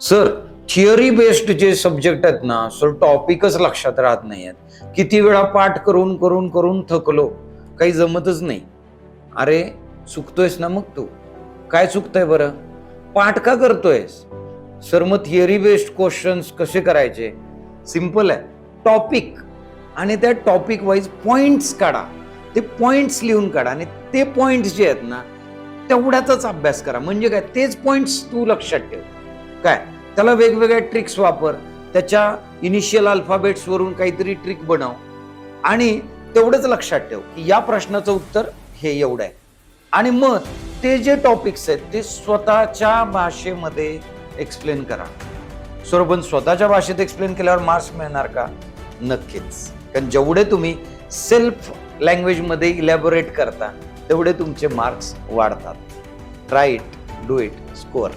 Sir theory based जे subject आहेत ना सर टॉपिकच लक्षात राहत नाही आहेत किती वेळा पाठ करून करून करून थकलो काही जमतच नाही. अरे चुकतोयस ना मग तू? काय चुकतंय बरं? पाठ का करतोयस? सर मग थिअरी बेस्ड क्वेश्चन्स कसे करायचे? सिंपल आहे. टॉपिक आणि त्या टॉपिक वाईज पॉइंट्स काढा. ते पॉइंट्स लिहून काढा. आणि ते पॉइंट्स जे आहेत ना तेवढ्याचाच अभ्यास करा. म्हणजे काय? तेच पॉइंट्स तू लक्षात ठेव. काय? त्याला वेगवेगळ्या ट्रिक्स वापर. त्याच्या इनिशियल अल्फाबेट्सवरून काहीतरी ट्रिक बनव. आणि तेवढंच लक्षात ठेव की या प्रश्नाचं उत्तर हे एवढं आहे. आणि मग ते जे टॉपिक्स आहेत ते स्वतःच्या भाषेमध्ये एक्सप्लेन करा. सर स्वतःच्या भाषेत एक्सप्लेन केल्यावर मार्क्स मिळणार का? नक्कीच. कारण जेवढे तुम्ही सेल्फ लँग्वेजमध्ये इलॅबोरेट करता तेवढे तुमचे मार्क्स वाढतात. Try it do it score